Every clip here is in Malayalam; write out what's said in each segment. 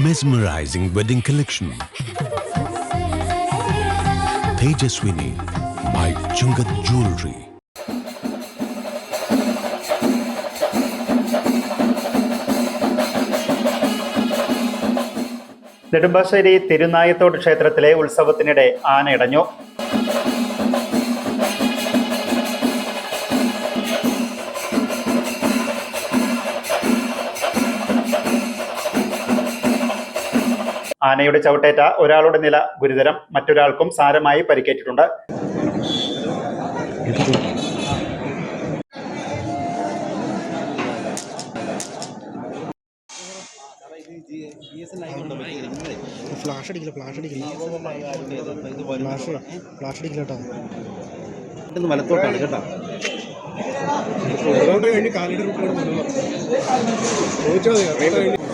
mesmerizing wedding collection. Tejaswini by Jungat Jewelry. Nedumbassery Thirunayathode ക്ഷേത്രത്തിലെ ഉത്സവത്തിനിടെ ആന ആനയുടെ ചവിട്ടേറ്റ ഒരാളുടെ നില ഗുരുതരം. മറ്റൊരാൾക്കും സാരമായി പരിക്കേറ്റിട്ടുണ്ട്. ഫ്ലാഷ് അടിക്കില്ല ഫ്ലാഷ് അടിക്കില്ല ഫ്ലാഷ് ഫ്ലാഷ് അടിക്കില്ല കേട്ടോ. വലത്തോട്ടാണ് കേട്ടോ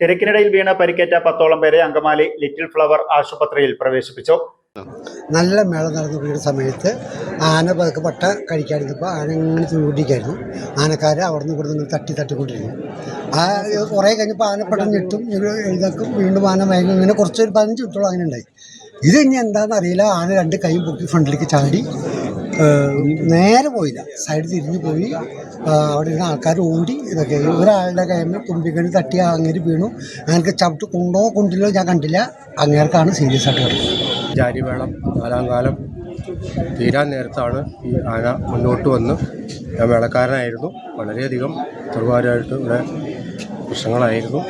തിരക്കിനിടയിൽ വീണ പരിക്കേറ്റ പത്തോളം പേരെ അങ്കമാലി ലിറ്റിൽ ഫ്ലവർ ആശുപത്രിയിൽ പ്രവേശിപ്പിച്ചു. നല്ല മേള നടന്നു വീട് സമയത്ത് ആന പതുക്കെ പട്ട കഴിക്കാതിരുന്നപ്പോൾ ആന ഇങ്ങനെ ചൂണ്ടിക്കായിരുന്നു. ആനക്കാരെ അവിടെ നിന്ന് ഇവിടെ നിന്ന് തട്ടി തട്ടിക്കൊണ്ടിരുന്നു. ആ കുറേ കഴിഞ്ഞപ്പോൾ ആന പെട്ടെന്ന് ഞെട്ടും. ഇത് എഴുതാക്കും വീണ്ടും ആന മയങ്ങും ഇങ്ങനെ കുറച്ചൊരു പതിനഞ്ച് മിനിറ്റോളം അങ്ങനെ ഉണ്ടായി. ഇത് ഇനി എന്താണെന്ന് അറിയില്ല. ആന രണ്ട് കൈ പൊക്കി ഫ്രണ്ടിലേക്ക് ചാടി. നേരെ പോയില്ല. സൈഡ് തിരിഞ്ഞു പോയി. അവിടെ ഇരുന്ന ആൾക്കാർ ഓടി ഇതൊക്കെ. ഒരാളുടെ കയ്യിൽ തുമ്പിക്കണി തട്ടി അങ്ങനെ വീണു. അങ്ങനെ ചവിട്ട് കൊണ്ടോ കൊണ്ടില്ലോ ഞാൻ കണ്ടില്ല. അങ്ങേർക്കാണ് സീരിയസ് ആയിട്ട് കിടക്കുന്നത് വേണം. നാലാം കാലം തീരാൻ നേരത്താണ് ഈ ആന മുന്നോട്ട് വന്ന്. ഞാൻ വേളക്കാരനായിരുന്നു വളരെയധികം ചെറുപാരായിട്ട് ഇവിടെ പ്രശ്നങ്ങളായിരുന്നു.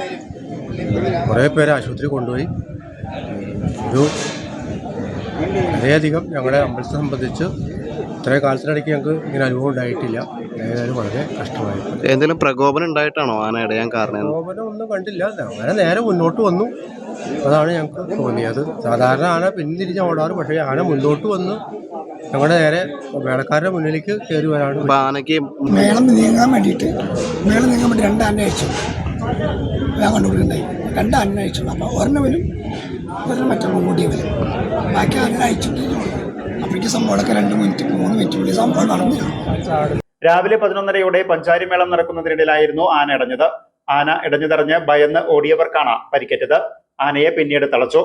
കുറേ പേരെ ആശുപത്രി കൊണ്ടുപോയി. ഒരു വളരെയധികം ഞങ്ങളുടെ അമ്പലത്തെ സംബന്ധിച്ച് ഇത്രയും കാലത്തിനിടയ്ക്ക് ഞങ്ങൾക്ക് ഇങ്ങനെ അനുഭവം ഉണ്ടായിട്ടില്ല. ഏതായാലും വളരെ കഷ്ടമായി എന്തെങ്കിലും പ്രകോപനം ഉണ്ടായിട്ടാണോ ആന ഇടയാൻ കാരണം? പ്രകോപനം ഒന്നും കണ്ടില്ല. അങ്ങനെ നേരെ മുന്നോട്ട് വന്നു. അതാണ് ഞങ്ങൾക്ക് തോന്നിയത്. സാധാരണ ആന പിന്തിരിഞ്ഞ് ഓടാറ് പക്ഷേ ആന മുന്നോട്ട് വന്ന് ഞങ്ങളുടെ നേരെ വേളക്കാരുടെ മുന്നിലേക്ക് കയറി വരാണ് ആനയ്ക്ക് മേളം നീങ്ങാൻ വേണ്ടിയിട്ട് മേളം നീങ്ങാൻ വേണ്ടി രണ്ടാനയച്ചു അയച്ചു. ഞാൻ കണ്ടുപിടിക്കുന്നുണ്ടായി രണ്ട് ആന അയച്ചു അപ്പോൾ ഒരെണ്ണവനും ഒരെണ്ണം മറ്റൊന്നും കൂടിയ വരും ബാക്കി ആന അയച്ചിട്ട് അപ്പോഴേക്ക് സംഭവമൊക്കെ രണ്ട് മിനിറ്റ് മൂന്ന് മിനിറ്റ് മിനിറ്റിനുള്ളിൽ സംഭവം നടന്നില്ല. രാവിലെ പതിനൊന്നരയോടെ പഞ്ചാരി മേളം നടക്കുന്നതിനിടയിലായിരുന്നു ആന ഇടഞ്ഞത്. ആന ഇടഞ്ഞതറിഞ്ഞ് ഭയന്ന് ഓടിയവർക്കാണ് പരിക്കേറ്റത്. ആനയെ പിന്നീട് തളച്ചു.